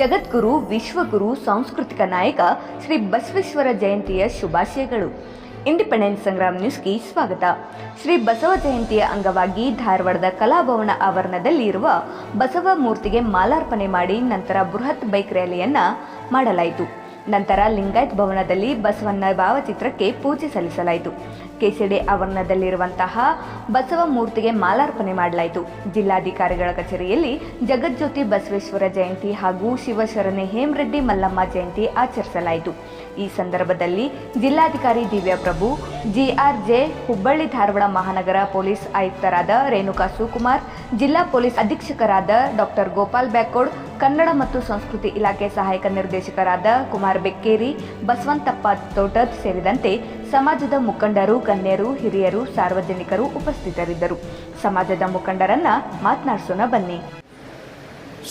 ಜಗದ್ಗುರು, ವಿಶ್ವಗುರು, ಸಾಂಸ್ಕೃತಿಕ ನಾಯಕ ಶ್ರೀ ಬಸವೇಶ್ವರ ಜಯಂತಿಯ ಶುಭಾಶಯಗಳು. ಇಂಡಿಪೆಂಡೆನ್ಸ್ ಸಂಗ್ರಾಮ್ ನ್ಯೂಸ್ಗೆ ಸ್ವಾಗತ. ಶ್ರೀ ಬಸವ ಜಯಂತಿಯ ಅಂಗವಾಗಿ ಧಾರವಾಡದ ಕಲಾಭವನ ಆವರಣದಲ್ಲಿ ಇರುವ ಬಸವ ಮೂರ್ತಿಗೆ ಮಾಲಾರ್ಪಣೆ ಮಾಡಿ ನಂತರ ಬೃಹತ್ ಬೈಕ್ ರ್ಯಾಲಿಯನ್ನ ಮಾಡಲಾಯಿತು. ನಂತರ ಲಿಂಗಾಯತ್ ಭವನದಲ್ಲಿ ಬಸವಣ್ಣ ಭಾವಚಿತ್ರಕ್ಕೆ ಪೂಜೆ ಸಲ್ಲಿಸಲಾಯಿತು. ಕೆಸಿಡಿ ಆವರಣದಲ್ಲಿರುವಂತಹ ಬಸವ ಮೂರ್ತಿಗೆ ಮಾಲಾರ್ಪಣೆ ಮಾಡಲಾಯಿತು. ಜಿಲ್ಲಾಧಿಕಾರಿಗಳ ಕಚೇರಿಯಲ್ಲಿ ಜಗಜ್ಯೋತಿ ಬಸವೇಶ್ವರ ಜಯಂತಿ ಹಾಗೂ ಶಿವಶರಣೆ ಹೇಮರೆಡ್ಡಿ ಮಲ್ಲಮ್ಮ ಜಯಂತಿ ಆಚರಿಸಲಾಯಿತು. ಈ ಸಂದರ್ಭದಲ್ಲಿ ಜಿಲ್ಲಾಧಿಕಾರಿ ದಿವ್ಯಪ್ರಭು ಜಿಆರ್ಜೆ ಹುಬ್ಬಳ್ಳಿ ಧಾರವಾಡ ಮಹಾನಗರ ಪೊಲೀಸ್ ಆಯುಕ್ತರಾದ ರೇಣುಕಾ ಸುಕುಮಾರ್ ಜಿಲ್ಲಾ ಪೊಲೀಸ್ ಅಧೀಕ್ಷಕರಾದ ಡಾಕ್ಟರ್ ಗೋಪಾಲ್ ಬ್ಯಾಕೋಡ್ ಕನ್ನಡ ಮತ್ತು ಸಂಸ್ಕೃತಿ ಇಲಾಖೆ ಸಹಾಯಕ ನಿರ್ದೇಶಕರಾದ ಕುಮಾರ್ ಬೆಕ್ಕೇರಿ, ಬಸವಂತಪ್ಪ ತೋಟದ್ ಸೇರಿದಂತೆ ಸಮಾಜದ ಮುಖಂಡರು, ಗಣ್ಯರು, ಹಿರಿಯರು, ಸಾರ್ವಜನಿಕರು ಉಪಸ್ಥಿತರಿದ್ದರು. ಸಮಾಜದ ಮುಖಂಡರನ್ನ ಮಾತನಾಡಿಸೋಣ ಬನ್ನಿ.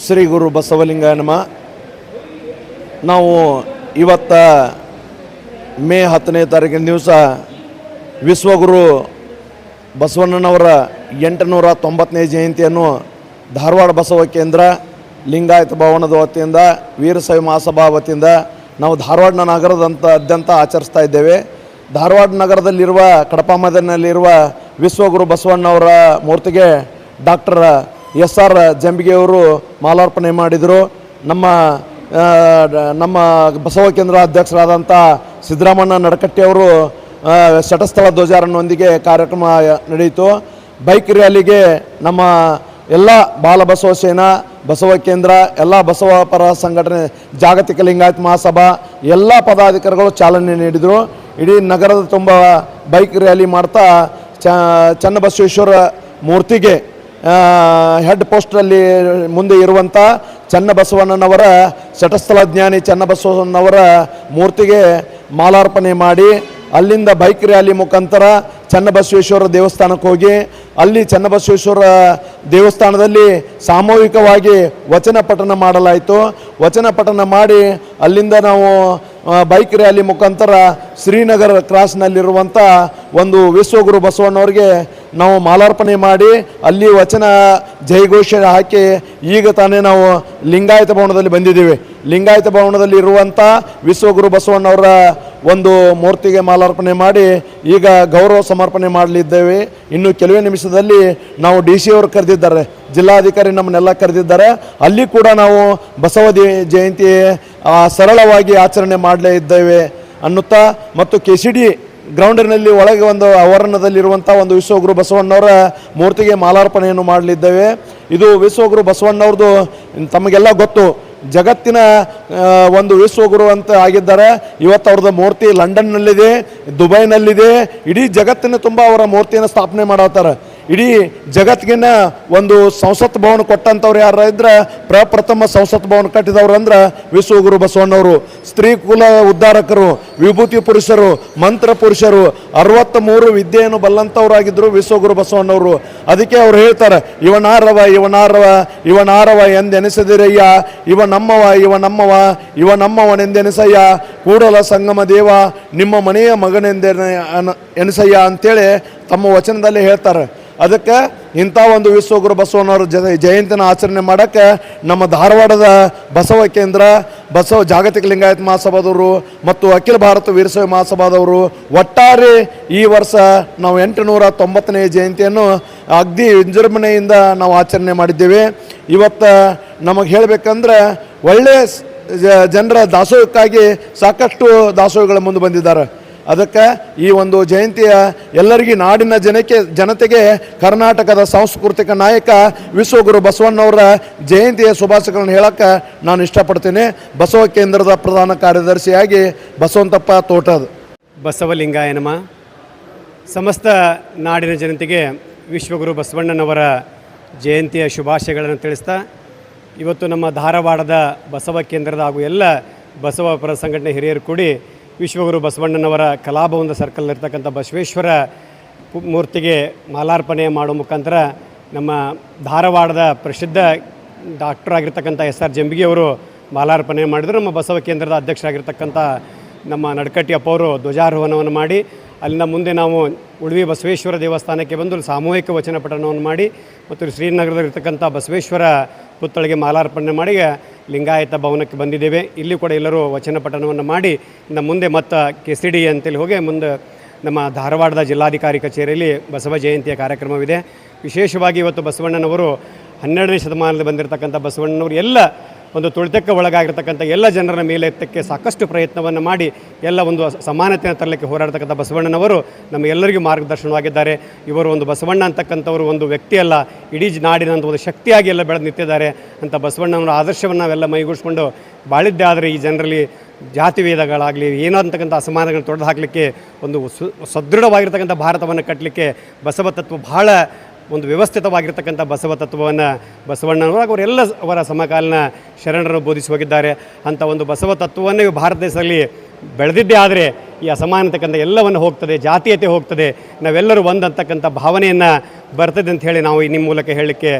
ಶ್ರೀ ಗುರು ಬಸವಲಿಂಗ ನಾವು ಇವತ್ತ ಮೇ ಹತ್ತನೇ ತಾರೀಕಿನ ದಿವಸ ವಿಶ್ವಗುರು ಬಸವಣ್ಣನವರ ಎಂಟುನೂರ ತೊಂಬತ್ತನೇ ಜಯಂತಿಯನ್ನು ಧಾರವಾಡ ಬಸವ ಕೇಂದ್ರ, ಲಿಂಗಾಯತ ಭವನದ ವತಿಯಿಂದ ವೀರಸೈ ಮಹಾಸಭಾ ವತಿಯಿಂದ ನಾವು ಧಾರವಾಡ ನಗರದಂತಾದ್ಯಂತ ಆಚರಿಸ್ತಾ ಇದ್ದೇವೆ. ಧಾರವಾಡ ನಗರದಲ್ಲಿರುವ ಕಡಪಾಮದನಲ್ಲಿರುವ ವಿಶ್ವಗುರು ಬಸವಣ್ಣವರ ಮೂರ್ತಿಗೆ ಡಾಕ್ಟರ್ ಎಸ್ ಆರ್ ಜಂಬಿಗೆಯವರು ಮಾಲಾರ್ಪಣೆ ಮಾಡಿದರು. ನಮ್ಮ ನಮ್ಮ ಬಸವ ಕೇಂದ್ರ ಅಧ್ಯಕ್ಷರಾದಂಥ ಸಿದ್ದರಾಮಣ್ಣ ನಡಕಟ್ಟಿಯವರು ಶಟಸ್ಥಳ ಧ್ವಜಾರನೊಂದಿಗೆ ಕಾರ್ಯಕ್ರಮ ನಡೆಯಿತು. ಬೈಕ್ ರ್ಯಾಲಿಗೆ ನಮ್ಮ ಎಲ್ಲ ಬಾಲಬಸವ ಸೇನಾ, ಬಸವ ಕೇಂದ್ರ, ಎಲ್ಲ ಬಸವ ಪರ ಸಂಘಟನೆ, ಜಾಗತಿಕ ಲಿಂಗಾಯತ್ ಮಹಾಸಭಾ, ಎಲ್ಲ ಪದಾಧಿಕಾರಿಗಳು ಚಾಲನೆ ನೀಡಿದರು. ಇಡೀ ನಗರದ ತುಂಬ ಬೈಕ್ ರ್ಯಾಲಿ ಮಾಡ್ತಾ ಚನ್ನಬಸವೇಶ್ವರ ಮೂರ್ತಿಗೆ ಹೆಡ್ ಪೋಸ್ಟಲ್ಲಿ ಮುಂದೆ ಇರುವಂಥ ಚನ್ನಬಸವಣ್ಣನವರ ಶಟಸ್ಥಲ ಜ್ಞಾನಿ ಚನ್ನಬಸವಣ್ಣನವರ ಮೂರ್ತಿಗೆ ಮಾಲಾರ್ಪಣೆ ಮಾಡಿ ಅಲ್ಲಿಂದ ಬೈಕ್ ರ್ಯಾಲಿ ಮುಖಾಂತರ ಚನ್ನಬಸವೇಶ್ವರ ದೇವಸ್ಥಾನಕ್ಕೆ ಹೋಗಿ, ಅಲ್ಲಿ ಚನ್ನಬಸವೇಶ್ವರ ದೇವಸ್ಥಾನದಲ್ಲಿ ಸಾಮೂಹಿಕವಾಗಿ ವಚನ ಪಠನ ಮಾಡಲಾಯಿತು. ವಚನ ಪಠನ ಮಾಡಿ ಅಲ್ಲಿಂದ ನಾವು ಬೈಕ್ ರ್ಯಾಲಿ ಮುಖಾಂತರ ಶ್ರೀನಗರ ಕ್ರಾಸ್ನಲ್ಲಿರುವಂಥ ಒಂದು ವಿಶ್ವಗುರು ಬಸವಣ್ಣವ್ರಿಗೆ ನಾವು ಮಾಲಾರ್ಪಣೆ ಮಾಡಿ ಅಲ್ಲಿ ವಚನ ಜಯಘೋಷ ಹಾಕಿ ಈಗ ತಾನೇ ನಾವು ಲಿಂಗಾಯತ ಭವನದಲ್ಲಿ ಬಂದಿದ್ದೀವಿ. ಲಿಂಗಾಯತ ಭವನದಲ್ಲಿ ಇರುವಂಥ ವಿಶ್ವಗುರು ಬಸವಣ್ಣವರ ಒಂದು ಮೂರ್ತಿಗೆ ಮಾಲಾರ್ಪಣೆ ಮಾಡಿ ಈಗ ಗೌರವ ಸಮರ್ಪಣೆ ಮಾಡಲಿದ್ದೇವೆ. ಇನ್ನು ಕೆಲವೇ ನಿಮಿಷದಲ್ಲಿ ನಾವು ಡಿ ಸಿ ಅವರು ಕರೆದಿದ್ದಾರೆ. ಜಿಲ್ಲಾಧಿಕಾರಿ ನಮ್ಮನ್ನೆಲ್ಲ ಕರೆದಿದ್ದಾರೆ. ಅಲ್ಲಿ ಕೂಡ ನಾವು ಬಸವ ಜಯಂತಿ ಸರಳವಾಗಿ ಆಚರಣೆ ಮಾಡಲೇ ಇದ್ದೇವೆ ಅನ್ನುತ್ತಾ ಮತ್ತು ಕೆ ಸಿ ಡಿ ಗ್ರೌಂಡಿನಲ್ಲಿ ಒಳಗೆ ಒಂದು ಆವರಣದಲ್ಲಿರುವಂಥ ಒಂದು ವಿಶ್ವಗುರು ಬಸವಣ್ಣವರ ಮೂರ್ತಿಗೆ ಮಾಲಾರ್ಪಣೆಯನ್ನು ಮಾಡಲಿದ್ದೇವೆ. ಇದು ವಿಶ್ವಗುರು ಬಸವಣ್ಣವ್ರದ್ದು ತಮಗೆಲ್ಲ ಗೊತ್ತು. ಜಗತ್ತಿನ ಒಂದು ವಿಶ್ವಗುರು ಅಂತ ಆಗಿದ್ದಾರೆ. ಇವತ್ತು ಅವ್ರದ್ದು ಮೂರ್ತಿ ಲಂಡನ್ನಲ್ಲಿದೆ, ದುಬೈನಲ್ಲಿದೆ. ಇಡೀ ಜಗತ್ತಿನ ತುಂಬ ಅವರ ಮೂರ್ತಿಯನ್ನು ಸ್ಥಾಪನೆ ಮಾಡತ್ತಾರೆ. ಇಡೀ ಜಗತ್ತಿಗಿನ ಒಂದು ಸಂಸತ್ ಭವನ ಕೊಟ್ಟಂಥವ್ರು ಯಾರು ಇದ್ರೆ ಪ್ರಪ್ರಥಮ ಸಂಸತ್ ಭವನ ಕಟ್ಟಿದವರು ಅಂದ್ರೆ ವಿಶ್ವಗುರು ಬಸವಣ್ಣವರು. ಸ್ತ್ರೀ ಕುಲ ಉದ್ಧಾರಕರು, ವಿಭೂತಿ ಪುರುಷರು, ಮಂತ್ರ ಪುರುಷರು ಅರವತ್ತ ಮೂರು ವಿದ್ಯೆಯನ್ನು ಬಲ್ಲಂಥವರಾಗಿದ್ದರು ವಿಶ್ವಗುರು ಬಸವಣ್ಣವರು. ಅದಕ್ಕೆ ಅವ್ರು ಹೇಳ್ತಾರೆ ಇವನಾರವ ಇವನಾರವ ಇವನಾರವ ಎಂದೆನಿಸದಿರಯ್ಯ, ಇವ ನಮ್ಮವ ಇವ ನಮ್ಮವ, ಇವ ನಮ್ಮವನೆಂದೆನಿಸಯ್ಯ ಕೂಡಲ ಸಂಗಮ ದೇವ, ನಿಮ್ಮ ಮನೆಯ ಮಗನೆಂದೆ ಎನಿಸಯ್ಯ ಅಂತೇಳಿ ತಮ್ಮ ವಚನದಲ್ಲಿ ಹೇಳ್ತಾರೆ. ಅದಕ್ಕೆ ಇಂಥ ಒಂದು ವಿಶ್ವಗುರು ಬಸವನವರ ಜ ಜಯಂತಿನ ಆಚರಣೆ ಮಾಡೋಕ್ಕೆ ನಮ್ಮ ಧಾರವಾಡದ ಬಸವ ಕೇಂದ್ರ, ಬಸವ ಜಾಗತಿಕ ಲಿಂಗಾಯತ ಮಹಾಸಭಾದವರು ಮತ್ತು ಅಖಿಲ ಭಾರತ ವೀರಶೈವ ಮಹಾಸಭಾದವರು ಒಟ್ಟಾರೆ ಈ ವರ್ಷ ನಾವು ಎಂಟುನೂರ ತೊಂಬತ್ತನೇ ಜಯಂತಿಯನ್ನು ಅಗ್ದಿ ವಿಜೃಂಭಣೆಯಿಂದ ನಾವು ಆಚರಣೆ ಮಾಡಿದ್ದೇವೆ. ಇವತ್ತು ನಮಗೆ ಹೇಳಬೇಕಂದ್ರೆ ಒಳ್ಳೆಯ ಜನರ ದಾಸೋಹಕ್ಕಾಗಿ ಸಾಕಷ್ಟು ದಾಸೋಹಗಳ ಮುಂದೆ ಬಂದಿದ್ದಾರೆ. ಅದಕ್ಕೆ ಈ ಒಂದು ಜಯಂತಿಯ ಎಲ್ಲರಿಗೂ ನಾಡಿನ ಜನಕ್ಕೆ, ಜನತೆಗೆ ಕರ್ನಾಟಕದ ಸಾಂಸ್ಕೃತಿಕ ನಾಯಕ ವಿಶ್ವಗುರು ಬಸವಣ್ಣವರ ಜಯಂತಿಯ ಶುಭಾಶಯಗಳನ್ನು ಹೇಳಕ್ಕೆ ನಾನು ಇಷ್ಟಪಡ್ತೀನಿ. ಬಸವ ಕೇಂದ್ರದ ಪ್ರಧಾನ ಕಾರ್ಯದರ್ಶಿಯಾಗಿ ಬಸವಂತಪ್ಪ ತೋಟದ. ಬಸವಲಿಂಗಾಯನಮ ಸಮಸ್ತ ನಾಡಿನ ಜನತೆಗೆ ವಿಶ್ವಗುರು ಬಸವಣ್ಣನವರ ಜಯಂತಿಯ ಶುಭಾಶಯಗಳನ್ನು ತಿಳಿಸ್ತಾ, ಇವತ್ತು ನಮ್ಮ ಧಾರವಾಡದ ಬಸವ ಕೇಂದ್ರದ ಹಾಗೂ ಎಲ್ಲ ಬಸವ ಪರ ಸಂಘಟನೆ ಹಿರಿಯರು ಕೂಡಿ ವಿಶ್ವಗುರು ಬಸವಣ್ಣನವರ ಕಲಾಭವನದ ಸರ್ಕಲ್ನಲ್ಲಿರ್ತಕ್ಕಂಥ ಬಸವೇಶ್ವರ ಮೂರ್ತಿಗೆ ಮಾಲಾರ್ಪಣೆ ಮಾಡೋ ಮುಖಾಂತರ ನಮ್ಮ ಧಾರವಾಡದ ಪ್ರಸಿದ್ಧ ಡಾಕ್ಟರ್ ಆಗಿರ್ತಕ್ಕಂಥ ಎಸ್ ಆರ್ ಜಂಬಿಗೆಯವರು ಮಾಲಾರ್ಪಣೆ ಮಾಡಿದರು. ನಮ್ಮ ಬಸವ ಕೇಂದ್ರದ ಅಧ್ಯಕ್ಷರಾಗಿರ್ತಕ್ಕಂಥ ನಮ್ಮ ನಡ್ಕಟ್ಟಿ ಅಪ್ಪ ಅವರು ಧ್ವಜಾರೋಹಣವನ್ನು ಮಾಡಿ, ಅಲ್ಲಿಂದ ಮುಂದೆ ನಾವು ಉಳ್ವಿ ಬಸವೇಶ್ವರ ದೇವಸ್ಥಾನಕ್ಕೆ ಬಂದು ಸಾಮೂಹಿಕ ವಚನ ಪಠಣವನ್ನು ಮಾಡಿ, ಮತ್ತು ಶ್ರೀನಗರದಲ್ಲಿರ್ತಕ್ಕಂಥ ಬಸವೇಶ್ವರ ಪುತ್ಥಳಿಗೆ ಮಾಲಾರ್ಪಣೆ ಮಾಡಿ ಲಿಂಗಾಯತ ಭವನಕ್ಕೆ ಬಂದಿದ್ದೇವೆ. ಇಲ್ಲಿ ಕೂಡ ಎಲ್ಲರೂ ವಚನ ಪಠಣವನ್ನು ಮಾಡಿ ನಮ್ಮ ಮುಂದೆ ಮತ್ತು ಕೆ ಸಿ ಡಿ ಅಂತೇಳಿ ಹೋಗಿ ಮುಂದೆ ನಮ್ಮ ಧಾರವಾಡದ ಜಿಲ್ಲಾಧಿಕಾರಿ ಕಚೇರಿಯಲ್ಲಿ ಬಸವ ಜಯಂತಿಯ ಕಾರ್ಯಕ್ರಮವಿದೆ. ವಿಶೇಷವಾಗಿ ಇವತ್ತು ಬಸವಣ್ಣನವರು ಹನ್ನೆರಡನೇ ಶತಮಾನದಲ್ಲಿ ಬಂದಿರತಕ್ಕಂಥ ಬಸವಣ್ಣನವರು ಎಲ್ಲ ಒಂದು ತುಳಿತಕ್ಕೆ ಒಳಗಾಗಿರ್ತಕ್ಕಂಥ ಎಲ್ಲ ಜನರ ಮೇಲೆ ಎತ್ತಕ್ಕೆ ಸಾಕಷ್ಟು ಪ್ರಯತ್ನವನ್ನು ಮಾಡಿ ಎಲ್ಲ ಒಂದು ಸಮಾನತೆಯನ್ನು ತರಲಿಕ್ಕೆ ಹೋರಾಡತಕ್ಕಂಥ ಬಸವಣ್ಣನವರು ನಮ್ಮ ಎಲ್ಲರಿಗೂ ಮಾರ್ಗದರ್ಶನವಾಗಿದ್ದಾರೆ. ಇವರು ಒಂದು ಬಸವಣ್ಣ ಅಂತಕ್ಕಂಥವರು ಒಂದು ವ್ಯಕ್ತಿಯಲ್ಲ, ಇಡೀ ನಾಡಿನ ಒಂದು ಶಕ್ತಿಯಾಗಿ ಎಲ್ಲ ಬೆಳೆದು ನಿಂತಿದ್ದಾರೆ. ಅಂತ ಬಸವಣ್ಣನವರ ಆದರ್ಶವನ್ನು ನಾವೆಲ್ಲ ಮೈಗೂಡಿಸ್ಕೊಂಡು ಬಾಳಿದ್ದೆ ಆದರೆ ಈ ಜನರಲ್ಲಿ ಜಾತಿ ವೇದಗಳಾಗಲಿ ಏನೋ ಅಂತಕ್ಕಂಥ ಅಸಮಾನಗಳನ್ನು ತೊಡೆದು ಹಾಕಲಿಕ್ಕೆ ಒಂದು ಸು, ಸದೃಢವಾಗಿರ್ತಕ್ಕಂಥ ಭಾರತವನ್ನು ಕಟ್ಟಲಿಕ್ಕೆ ಬಸವ ತತ್ವ ಬಹಳ ಒಂದು ವ್ಯವಸ್ಥಿತವಾಗಿರ್ತಕ್ಕಂಥ ಬಸವ ತತ್ವವನ್ನು ಬಸವಣ್ಣನವರು ಅವರೆಲ್ಲ ಅವರ ಸಮಕಾಲೀನ ಶರಣರನ್ನು ಬೋಧಿಸಿ ಹೋಗಿದ್ದಾರೆ. ಅಂಥ ಒಂದು ಬಸವ ತತ್ವವನ್ನು ಭಾರತ ದೇಶದಲ್ಲಿ ಬೆಳೆದಿದ್ದೇ ಆದರೆ ಈ ಅಸಮಾನತಕ್ಕಂಥ ಎಲ್ಲವನ್ನು ಹೋಗ್ತದೆ, ಜಾತೀಯತೆ ಹೋಗ್ತದೆ. ನಾವೆಲ್ಲರೂ ಒಂದಂತಕ್ಕಂಥ ಭಾವನೆಯನ್ನು ಬರ್ತದೆ ಅಂತ ಹೇಳಿ ನಾವು ನಿಮ್ಮ ಮೂಲಕ ಹೇಳಲಿಕ್ಕೆ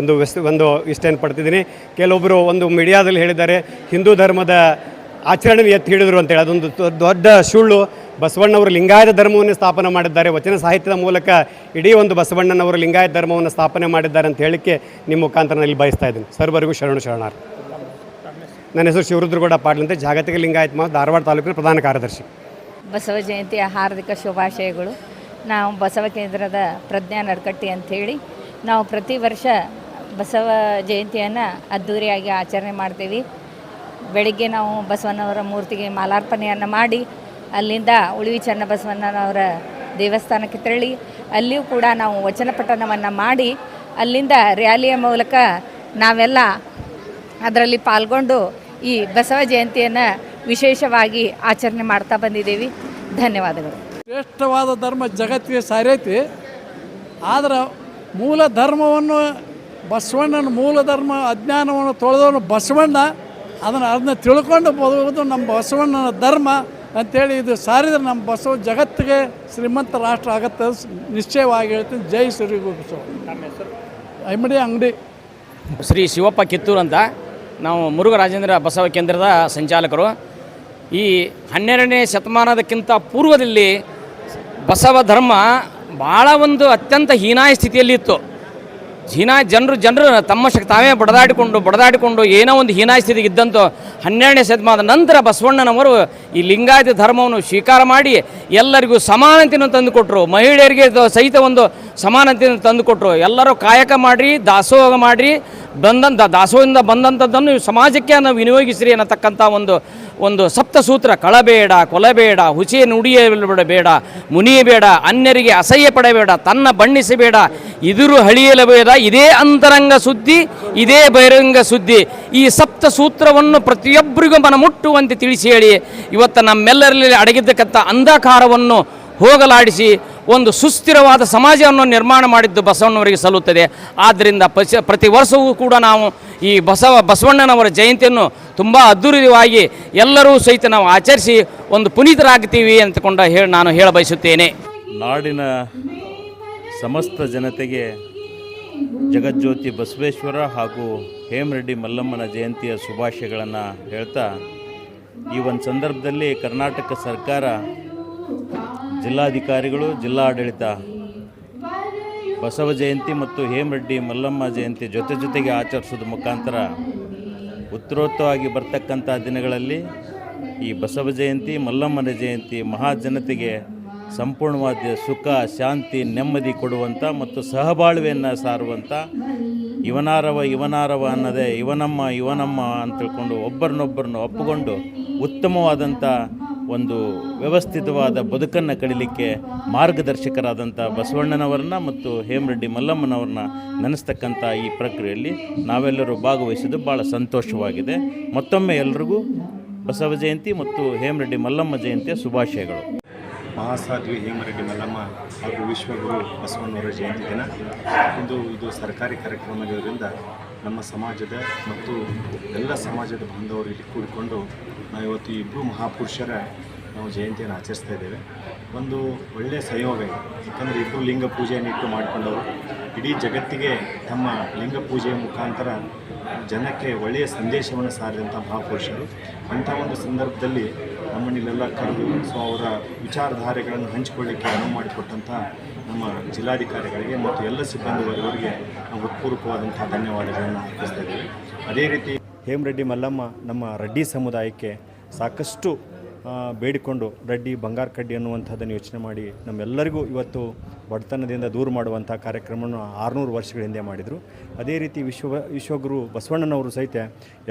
ಒಂದು ವ್ಯಸ್ ಒಂದು ಇಷ್ಟೇನು ಪಡ್ತಿದ್ದೀನಿ. ಕೆಲವೊಬ್ಬರು ಒಂದು ಮೀಡಿಯಾದಲ್ಲಿ ಹೇಳಿದ್ದಾರೆ, ಹಿಂದೂ ಧರ್ಮದ ಆಚರಣೆ ಎತ್ತಿ ಹಿಡಿದ್ರು ಅಂತೇಳಿ ಅದೊಂದು ದೊಡ್ಡ ಸುಳ್ಳು. ಬಸವಣ್ಣವರು ಲಿಂಗಾಯತ ಧರ್ಮವನ್ನು ಸ್ಥಾಪನೆ ಮಾಡಿದ್ದಾರೆ. ವಚನ ಸಾಹಿತ್ಯದ ಮೂಲಕ ಇಡೀ ಒಂದು ಬಸವಣ್ಣನವರು ಲಿಂಗಾಯತ ಧರ್ಮವನ್ನು ಸ್ಥಾಪನೆ ಮಾಡಿದ್ದಾರೆ ಅಂತ ಹೇಳಿಕೆ ನಿಮ್ಮ ಮುಖಾಂತರ ಇಲ್ಲಿ ಬಯಸ್ತಾ ಇದ್ದೀನಿ. ಸರ್ವರಿಗೂ ಶರಣು ಶರಣಾರ್ ನನ್ನ ಹೆಸರು ಶಿವರುದ್ರಗೌಡ ಅಂತ ಜಾಗತಿಕ ಲಿಂಗಾಯತ ಮಹಾ ಧಾರವಾಡ ತಾಲೂಕಿನ ಪ್ರಧಾನ ಕಾರ್ಯದರ್ಶಿ. ಬಸವ ಜಯಂತಿಯ ಹಾರ್ದಿಕ ಶುಭಾಶಯಗಳು. ನಾವು ಬಸವ ಕೇಂದ್ರದ ಪ್ರಜ್ಞಾ ನಡ್ಕಟ್ಟಿ ಅಂಥೇಳಿ ನಾವು ಪ್ರತಿ ವರ್ಷ ಬಸವ ಜಯಂತಿಯನ್ನು ಅದ್ಧೂರಿಯಾಗಿ ಆಚರಣೆ ಮಾಡ್ತೀವಿ. ಬೆಳಿಗ್ಗೆ ನಾವು ಬಸವಣ್ಣವರ ಮೂರ್ತಿಗೆ ಮಾಲಾರ್ಪಣೆಯನ್ನು ಮಾಡಿ ಅಲ್ಲಿಂದ ಉಳಿವಿ ಚನ್ನಬಸವಣ್ಣನವರ ದೇವಸ್ಥಾನಕ್ಕೆ ತೆರಳಿ, ಅಲ್ಲಿಯೂ ಕೂಡ ನಾವು ವಚನ ಪಠನವನ್ನು ಮಾಡಿ, ಅಲ್ಲಿಂದ ರ್ಯಾಲಿಯ ಮೂಲಕ ನಾವೆಲ್ಲ ಅದರಲ್ಲಿ ಪಾಲ್ಗೊಂಡು ಈ ಬಸವ ಜಯಂತಿಯನ್ನು ವಿಶೇಷವಾಗಿ ಆಚರಣೆ ಮಾಡ್ತಾ ಬಂದಿದ್ದೀವಿ. ಧನ್ಯವಾದಗಳು. ಶ್ರೇಷ್ಠವಾದ ಧರ್ಮ ಜಗತ್ತಿಗೆ ಸಾರೈತಿ. ಆದ್ರೆ ಮೂಲ ಧರ್ಮವನ್ನು ಬಸವಣ್ಣನ ಮೂಲ ಧರ್ಮ ಅಜ್ಞಾನವನ್ನು ತೊಳೆದವನು ಬಸವಣ್ಣ. ಅದನ್ನು ಅದನ್ನ ತಿಳ್ಕೊಂಡು ಬರುವುದು ನಮ್ಮ ಬಸವಣ್ಣನ ಧರ್ಮ. ಅಂಥೇಳಿ ಇದು ಸಾರಿದ್ರೆ ನಮ್ಮ ಬಸವ ಜಗತ್ತಿಗೆ ಶ್ರೀಮಂತ ರಾಷ್ಟ್ರ ಆಗತ್ತೆ ನಿಶ್ಚಯವಾಗಿ ಹೇಳ್ತೀನಿ. ಜೈ ಶ್ರೀ ಗುರು ಬಸವ ಐಮಡಿ ಅಂಗಡಿ. ಶ್ರೀ ಶಿವಪ್ಪ ಕಿತ್ತೂರು ಅಂತ. ನಾವು ಮುರುಘರಾಜೇಂದ್ರ ಬಸವ ಕೇಂದ್ರದ ಸಂಚಾಲಕರು. ಈ ಹನ್ನೆರಡನೇ ಶತಮಾನದಕ್ಕಿಂತ ಪೂರ್ವದಲ್ಲಿ ಬಸವ ಧರ್ಮ ಭಾಳ ಒಂದು ಅತ್ಯಂತ ಹೀನಾಯ ಸ್ಥಿತಿಯಲ್ಲಿ ಇತ್ತು ಹೀನಾಯ ಜನರು ಜನರು ತಮ್ಮ ಶಕ್ತಿ ತಾವೇ ಬಡದಾಡಿಕೊಂಡು ಬಡದಾಡಿಕೊಂಡು ಏನೋ ಒಂದು ಹೀನಾಯ ಸ್ಥಿತಿಗೆ ಇದ್ದಂಥ ಹನ್ನೆರಡನೇ ಶತಮಾನದ ನಂತರ ಬಸವಣ್ಣನವರು ಈ ಲಿಂಗಾಯತ ಧರ್ಮವನ್ನು ಸ್ವೀಕಾರ ಮಾಡಿ ಎಲ್ಲರಿಗೂ ಸಮಾನತೆಯನ್ನು ತಂದುಕೊಟ್ರು. ಮಹಿಳೆಯರಿಗೆ ಸಹಿತ ಒಂದು ಸಮಾನತೆಯನ್ನು ತಂದುಕೊಟ್ರು. ಎಲ್ಲರೂ ಕಾಯಕ ಮಾಡಿರಿ, ದಾಸೋಹ ಮಾಡಿರಿ ಬಂದಂಥ ದಾಸೋಹದಿಂದ ಬಂದಂಥದ್ದನ್ನು ಸಮಾಜಕ್ಕೆ ನಾವು ವಿನಿಯೋಗಿಸಿರಿ ಅನ್ನತಕ್ಕಂಥ ಒಂದು ಒಂದು ಸಪ್ತಸೂತ್ರ ಕಳಬೇಡ, ಕೊಲಬೇಡ ಹುಸಿ ನುಡಿಯಬೇಡ ಮುನಿಯಬೇಡ ಅನ್ಯರಿಗೆ ಅಸಹ್ಯ ಪಡಬೇಡ, ತನ್ನ ಬಣ್ಣಿಸಬೇಡ ಇದುರು ಹಳಿಯಲಬೇಡ ಇದೇ ಅಂತರಂಗ ಸುದ್ದಿ, ಇದೇ ಬಹಿರಂಗ ಸುದ್ದಿ. ಈ ಸಪ್ತ ಸೂತ್ರವನ್ನು ಪ್ರತಿಯೊಬ್ಬರಿಗೂ ಮನಮುಟ್ಟುವಂತೆ ತಿಳಿಸಿ ಹೇಳಿ, ಇವತ್ತು ನಮ್ಮೆಲ್ಲರಲ್ಲಿ ಅಡಗಿದ್ದಕ್ಕಂಥ ಅಂಧಕಾರವನ್ನು ಹೋಗಲಾಡಿಸಿ ಒಂದು ಸುಸ್ಥಿರವಾದ ಸಮಾಜವನ್ನು ನಿರ್ಮಾಣ ಮಾಡಿದ್ದು ಬಸವಣ್ಣವರಿಗೆ ಸಲ್ಲುತ್ತದೆ. ಆದ್ದರಿಂದ ಪ್ರತಿ ವರ್ಷವೂ ಕೂಡ ನಾವು ಈ ಬಸವ, ಬಸವಣ್ಣನವರ ಜಯಂತಿಯನ್ನು ತುಂಬ ಅದ್ದೂರಿವಾಗಿ ಎಲ್ಲರೂ ಸಹಿತ ನಾವು ಆಚರಿಸಿ ಒಂದು ಪುನೀತರಾಗ್ತೀವಿ ಅಂತಕೊಂಡು ಹೇಳಿ ನಾನು ಹೇಳ ಬಯಸುತ್ತೇನೆ. ನಾಡಿನ ಸಮಸ್ತ ಜನತೆಗೆ ಜಗಜ್ಯೋತಿ ಬಸವೇಶ್ವರ ಹಾಗೂ ಹೇಮರೆಡ್ಡಿ ಮಲ್ಲಮ್ಮನ ಜಯಂತಿಯ ಶುಭಾಶಯಗಳನ್ನು ಹೇಳ್ತಾ, ಈ ಒಂದು ಸಂದರ್ಭದಲ್ಲಿ ಕರ್ನಾಟಕ ಸರ್ಕಾರ ಜಿಲ್ಲಾಧಿಕಾರಿಗಳು, ಜಿಲ್ಲಾಡಳಿತ, ಬಸವ ಜಯಂತಿ ಮತ್ತು ಹೇಮರೆಡ್ಡಿ, ಮಲ್ಲಮ್ಮ ಜಯಂತಿ ಜೊತೆ ಜೊತೆಗೆ ಆಚರಿಸೋದ್ರ ಮುಖಾಂತರ ಉತ್ತರೋತ್ತವಾಗಿ ಬರ್ತಕ್ಕಂಥ ದಿನಗಳಲ್ಲಿ ಈ ಬಸವ ಜಯಂತಿ, ಮಲ್ಲಮ್ಮನ ಜಯಂತಿ ಮಹಾಜನತೆಗೆ ಸಂಪೂರ್ಣವಾದ ಸುಖ, ಶಾಂತಿ, ನೆಮ್ಮದಿ ಕೊಡುವಂಥ ಮತ್ತು ಸಹಬಾಳ್ವೆಯನ್ನು ಸಾರುವಂಥ ಇವನಾರವ ಇವನಾರವ ಅನ್ನದೇ, ಇವನಮ್ಮ ಇವನಮ್ಮ ಅಂತ ತಿಳ್ಕೊಂಡು ಒಬ್ಬರನ್ನೊಬ್ಬರನ್ನು ಒಪ್ಪಿಕೊಂಡು ಉತ್ತಮವಾದಂಥ ಒಂದು ವ್ಯವಸ್ಥಿತವಾದ ಬದುಕನ್ನು ಕಡಿಲಿಕ್ಕೆ ಮಾರ್ಗದರ್ಶಕರಾದಂಥ ಬಸವಣ್ಣನವರನ್ನ ಮತ್ತು ಹೇಮರೆಡ್ಡಿ ಮಲ್ಲಮ್ಮನವ್ರನ್ನ ನೆನೆಸ್ತಕ್ಕಂಥ ಈ ಪ್ರಕ್ರಿಯೆಯಲ್ಲಿ ನಾವೆಲ್ಲರೂ ಭಾಗವಹಿಸಿದ್ದು ಭಾಳ ಸಂತೋಷವಾಗಿದೆ. ಮತ್ತೊಮ್ಮೆ ಎಲ್ರಿಗೂ ಬಸವ ಜಯಂತಿ ಮತ್ತು ಹೇಮರೆಡ್ಡಿ ಮಲ್ಲಮ್ಮ ಜಯಂತಿಯ ಶುಭಾಶಯಗಳು. ಮಹಾಸಾಧ್ವಿ ಹೇಮರೆಡ್ಡಿ ಮಲ್ಲಮ್ಮ ಹಾಗೂ ವಿಶ್ವಗುರು ಬಸವಣ್ಣವರ ಜಯಂತಿ ದಿನ. ಇಂದು ಇದು ಸರ್ಕಾರಿ ಕಾರ್ಯಕ್ರಮದಿಂದ ನಮ್ಮ ಸಮಾಜದ ಮತ್ತು ಎಲ್ಲ ಸಮಾಜದ ಬಾಂಧವರು ಇಲ್ಲಿ ಕೂಡಿಕೊಂಡು ನಾವು ಇವತ್ತು ಇಬ್ಬರು ಮಹಾಪುರುಷರ ನಾವು ಜಯಂತಿಯನ್ನು ಆಚರಿಸ್ತಾ ಇದ್ದೇವೆ. ಒಂದು ಒಳ್ಳೆಯ ಸಹಯೋಗ ಇದೆ. ಯಾಕಂದರೆ ಇಬ್ಬರು ಲಿಂಗ ಪೂಜೆಯನ್ನು ಇಟ್ಟು ಮಾಡಿಕೊಂಡವರು. ಇಡೀ ಜಗತ್ತಿಗೆ ತಮ್ಮ ಲಿಂಗ ಪೂಜೆಯ ಮುಖಾಂತರ ಜನಕ್ಕೆ ಒಳ್ಳೆಯ ಸಂದೇಶವನ್ನು ಸಾರಿದಂಥ ಮಹಾಪುರುಷರು. ಅಂಥ ಒಂದು ಸಂದರ್ಭದಲ್ಲಿ ನಮ್ಮನ್ನೆಲ್ಲ ಕರೆದು, ಸೊ ಅವರ ವಿಚಾರಧಾರೆಗಳನ್ನು ಹಂಚಿಕೊಳ್ಳಿಕ್ಕೆ ಅನುವು ಮಾಡಿಕೊಟ್ಟಂಥ ನಮ್ಮ ಜಿಲ್ಲಾಧಿಕಾರಿಗಳಿಗೆ ಮತ್ತು ಎಲ್ಲ ಸಿಬ್ಬಂದಿ ವರ್ಗವರಿಗೆ ನಾವು ಹೃತ್ಪೂರ್ವಕವಾದಂಥ ಧನ್ಯವಾದಗಳನ್ನು ಅರ್ಪಿಸ್ತಾ ಇದ್ದೇವೆ. ಅದೇ ರೀತಿ ಹೇಮರೆಡ್ಡಿ ಮಲ್ಲಮ್ಮ ನಮ್ಮ ರೆಡ್ಡಿ ಸಮುದಾಯಕ್ಕೆ ಸಾಕಷ್ಟು ಬೇಡಿಕೊಂಡು ರೆಡ್ಡಿ ಬಂಗಾರ ಕಡ್ಡಿ ಅನ್ನುವಂಥದ್ದನ್ನು ಯೋಚನೆ ಮಾಡಿ ನಮ್ಮೆಲ್ಲರಿಗೂ ಇವತ್ತು ಬಡತನದಿಂದ ದೂರ ಮಾಡುವಂಥ ಕಾರ್ಯಕ್ರಮವನ್ನು ಆರುನೂರು ವರ್ಷಗಳ ಹಿಂದೆ ಮಾಡಿದರು. ಅದೇ ರೀತಿ ವಿಶ್ವ, ವಿಶ್ವಗುರು ಬಸವಣ್ಣನವರು ಸಹಿತ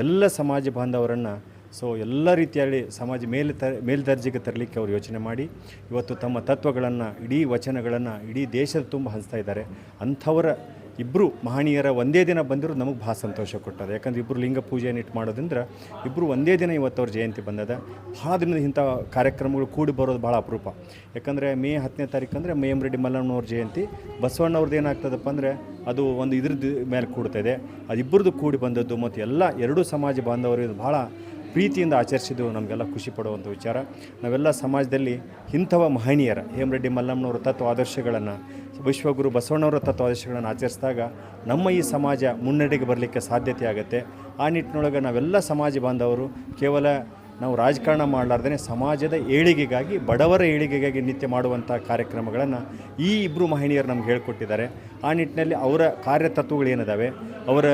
ಎಲ್ಲ ಸಮಾಜ ಬಾಂಧವರನ್ನು, ಸೊ ಎಲ್ಲ ರೀತಿಯಲ್ಲಿ ಸಮಾಜ ಮೇಲೆ ತ ಮೇಲ್ದರ್ಜೆಗೆ ತರಲಿಕ್ಕೆ ಅವರು ಯೋಚನೆ ಮಾಡಿ, ಇವತ್ತು ತಮ್ಮ ತತ್ವಗಳನ್ನು, ಇಡೀ ವಚನಗಳನ್ನು ಇಡೀ ದೇಶದ ತುಂಬ ಹಂಚ್ತಾ ಇದ್ದಾರೆ. ಅಂಥವರ ಇಬ್ಬರು ಮಹನೀಯರ ಒಂದೇ ದಿನ ಬಂದರೂ ನಮಗೆ ಭಾಳ ಸಂತೋಷ ಕೊಟ್ಟದ. ಯಾಕಂದ್ರೆ ಇಬ್ಬರು ಲಿಂಗ ಪೂಜೆಯನ್ನು ಇಟ್ಟು ಮಾಡೋದ್ರಿಂದ ಇಬ್ಬರು ಒಂದೇ ದಿನ ಇವತ್ತು ಅವ್ರ ಜಯಂತಿ ಬಂದದ. ಭಾಳ ದಿನದ ಇಂಥ ಕಾರ್ಯಕ್ರಮಗಳು ಕೂಡಿ ಬರೋದು ಭಾಳ ಅಪರೂಪ. ಯಾಕಂದರೆ ಮೇ ಹತ್ತನೇ ತಾರೀಕು ಅಂದರೆ ಮೇಯಮರೆಡ್ಡಿ ಮಲ್ಲಣ್ಣವ್ರ ಜಯಂತಿ. ಬಸವಣ್ಣವ್ರದ್ದು ಏನಾಗ್ತದಪ್ಪ ಅಂದರೆ ಅದು ಒಂದು ಇದ್ರದ್ದು ಮೇಲೆ ಕೂಡ್ತಾ ಇದೆ. ಅದಿಬ್ಬರದ್ದು ಕೂಡಿ ಬಂದದ್ದು ಮತ್ತು ಎಲ್ಲ ಎರಡೂ ಸಮಾಜ ಬಾಂಧವರು ಇದು ಭಾಳ ಪ್ರೀತಿಯಿಂದ ಆಚರಿಸಿದ್ದು ನಮಗೆಲ್ಲ ಖುಷಿ ಪಡುವಂಥ ವಿಚಾರ. ನಾವೆಲ್ಲ ಸಮಾಜದಲ್ಲಿ ಇಂಥವ ಮಹನೀಯರ ಹೇಮರೆಡ್ಡಿ ಮಲ್ಲಮ್ಮನವರ ತತ್ವ ಆದರ್ಶಗಳನ್ನು, ವಿಶ್ವಗುರು ಬಸವಣ್ಣವರ ತತ್ವ ಆದರ್ಶಗಳನ್ನು ಆಚರಿಸಿದಾಗ ನಮ್ಮ ಈ ಸಮಾಜ ಮುನ್ನಡೆಗೆ ಬರಲಿಕ್ಕೆ ಸಾಧ್ಯತೆ ಆಗುತ್ತೆ. ಆ ನಿಟ್ಟಿನೊಳಗೆ ನಾವೆಲ್ಲ ಸಮಾಜ ಬಾಂಧವರು, ಕೇವಲ ನಾವು ರಾಜಕಾರಣ ಮಾಡಲಾರ್ದೇ ಸಮಾಜದ ಏಳಿಗೆಗಾಗಿ, ಬಡವರ ಏಳಿಗೆಗಾಗಿ ನಿತ್ಯ ಮಾಡುವಂಥ ಕಾರ್ಯಕ್ರಮಗಳನ್ನು ಈ ಇಬ್ಬರು ಮಹಿಳೆಯರು ನಮ್ಗೆ ಹೇಳ್ಕೊಟ್ಟಿದ್ದಾರೆ. ಆ ನಿಟ್ಟಿನಲ್ಲಿ ಅವರ ಕಾರ್ಯತತ್ವಗಳೇನಿದ್ದಾವೆ ಅವರ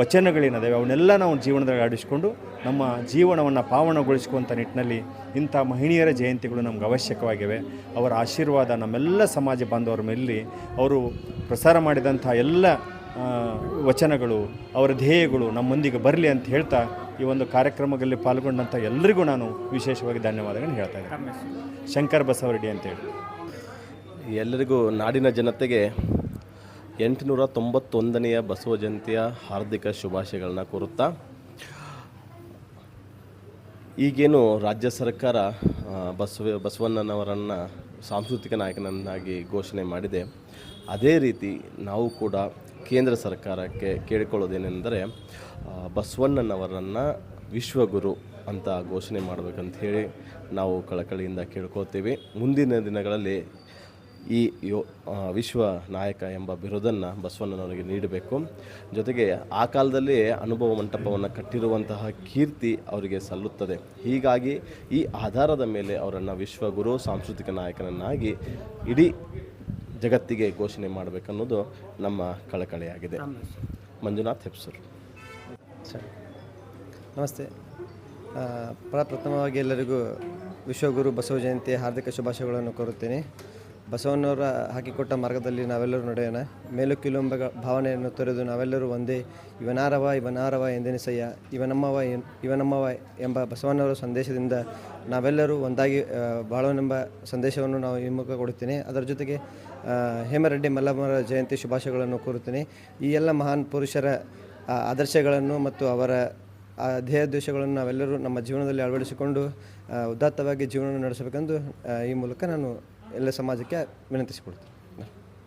ವಚನಗಳೇನಿದ್ದಾವೆ ಅವನ್ನೆಲ್ಲ ನಾವು ಜೀವನದಲ್ಲಿ ಆಡಿಸ್ಕೊಂಡು ನಮ್ಮ ಜೀವನವನ್ನು ಪಾವನಗೊಳಿಸುವಂಥ ನಿಟ್ಟಿನಲ್ಲಿ ಇಂಥ ಮಹಿಳೆಯರ ಜಯಂತಿಗಳು ನಮ್ಗೆ ಅವಶ್ಯಕವಾಗಿವೆ. ಅವರ ಆಶೀರ್ವಾದ ನಮ್ಮೆಲ್ಲ ಸಮಾಜ ಬಾಂಧವರ ಮೇಲೆ ಅವರು ಪ್ರಸಾರ ಮಾಡಿದಂಥ ಎಲ್ಲ ವಚನಗಳು, ಅವರ ಧ್ಯೇಯಗಳು ನಮ್ಮೊಂದಿಗೆ ಬರಲಿ ಅಂತ ಹೇಳ್ತಾ ಈ ಒಂದು ಕಾರ್ಯಕ್ರಮದಲ್ಲಿ ಪಾಲ್ಗೊಂಡಂಥ ಎಲ್ಲರಿಗೂ ನಾನು ವಿಶೇಷವಾಗಿ ಧನ್ಯವಾದಗಳನ್ನು ಹೇಳ್ತಾ ಇದ್ದೀನಿ. ಶಂಕರ್ ಬಸವರೆಡ್ಡಿ ಅಂತೇಳಿ ಎಲ್ಲರಿಗೂ ನಾಡಿನ ಜನತೆಗೆ ಎಂಟುನೂರ ತೊಂಬತ್ತೊಂದನೆಯ ಬಸವ ಜಯಂತಿಯ ಹಾರ್ದಿಕ ಶುಭಾಶಯಗಳನ್ನ ಕೋರುತ್ತಾ ಈಗೇನು ರಾಜ್ಯ ಸರ್ಕಾರ ಬಸವ, ಬಸವಣ್ಣನವರನ್ನು ಸಾಂಸ್ಕೃತಿಕ ನಾಯಕನನ್ನಾಗಿ ಘೋಷಣೆ ಮಾಡಿದೆ. ಅದೇ ರೀತಿ ನಾವು ಕೂಡ ಕೇಂದ್ರ ಸರ್ಕಾರಕ್ಕೆ ಕೇಳಿಕೊಳ್ಳೋದೇನೆಂದರೆ ಬಸವಣ್ಣನವರನ್ನು ವಿಶ್ವಗುರು ಅಂತ ಘೋಷಣೆ ಮಾಡಬೇಕಂತ ಹೇಳಿ ನಾವು ಕಳಕಳಿಯಿಂದ ಕೇಳ್ಕೋತೀವಿ ಮುಂದಿನ ದಿನಗಳಲ್ಲಿ ಈ ಯೋ ವಿಶ್ವ ನಾಯಕ ಎಂಬ ಬಿರುದನ್ನು ಬಸವಣ್ಣನವರಿಗೆ ನೀಡಬೇಕು. ಜೊತೆಗೆ ಆ ಕಾಲದಲ್ಲಿ ಅನುಭವ ಮಂಟಪವನ್ನು ಕಟ್ಟಿರುವಂತಹ ಕೀರ್ತಿ ಅವರಿಗೆ ಸಲ್ಲುತ್ತದೆ. ಹೀಗಾಗಿ ಈ ಆಧಾರದ ಮೇಲೆ ಅವರನ್ನು ವಿಶ್ವಗುರು ಸಾಂಸ್ಕೃತಿಕ ನಾಯಕನನ್ನಾಗಿ ಇಡೀ ಜಗತ್ತಿಗೆ ಘೋಷಣೆ ಮಾಡಬೇಕನ್ನೋದು ನಮ್ಮ ಕಳಕಳಿಯಾಗಿದೆ. ಮಂಜುನಾಥ್ ಹೆಪ್ಸರ್ ಸರಿ. ನಮಸ್ತೆ. ಪ್ರಪ್ರಥಮವಾಗಿ ಎಲ್ಲರಿಗೂ ವಿಶ್ವಗುರು ಬಸವ ಜಯಂತಿ ಹಾರ್ದಿಕ ಶುಭಾಶಯಗಳನ್ನು ಕೋರುತ್ತೇನೆ. ಬಸವಣ್ಣವರ ಹಾಕಿಕೊಟ್ಟ ಮಾರ್ಗದಲ್ಲಿ ನಾವೆಲ್ಲರೂ ನಡೆಯೋಣ. ಮೇಲು ಎಂಬ ಭಾವನೆಯನ್ನು ತೊರೆದು ನಾವೆಲ್ಲರೂ ಒಂದೇ, ಇವನಾರವ ಇವನಾರವ ಎಂದೆನಿಸಯ್ಯ, ಇವನಮ್ಮವ ಇವನಮ್ಮವ ಎಂಬ ಬಸವಣ್ಣವರ ಸಂದೇಶದಿಂದ ನಾವೆಲ್ಲರೂ ಒಂದಾಗಿ ಬಾಳೋನೆಂಬ ಸಂದೇಶವನ್ನು ನಾವು ಈ ಮೂಲಕ ಕೊಡುತ್ತೇನೆ. ಅದರ ಜೊತೆಗೆ ಹೇಮರೆಡ್ಡಿ ಮಲ್ಲಮ್ಮರ ಜಯಂತಿ ಶುಭಾಶಯಗಳನ್ನು ಕೋರುತ್ತೇನೆ. ಈ ಎಲ್ಲ ಮಹಾನ್ ಪುರುಷರ ಆದರ್ಶಗಳನ್ನು ಮತ್ತು ಅವರ, ಆ ಧ್ಯೇಯೋದ್ದೇಶಗಳನ್ನು ನಾವೆಲ್ಲರೂ ನಮ್ಮ ಜೀವನದಲ್ಲಿ ಅಳವಡಿಸಿಕೊಂಡು ಉದಾತ್ತವಾಗಿ ಜೀವನ ನಡೆಸಬೇಕೆಂದು ಈ ಮೂಲಕ ನಾನು ಎಲ್ಲ ಸಮಾಜಕ್ಕೆ ವಿನಂತಿಸಿಕೊಡ್ತೀನಿ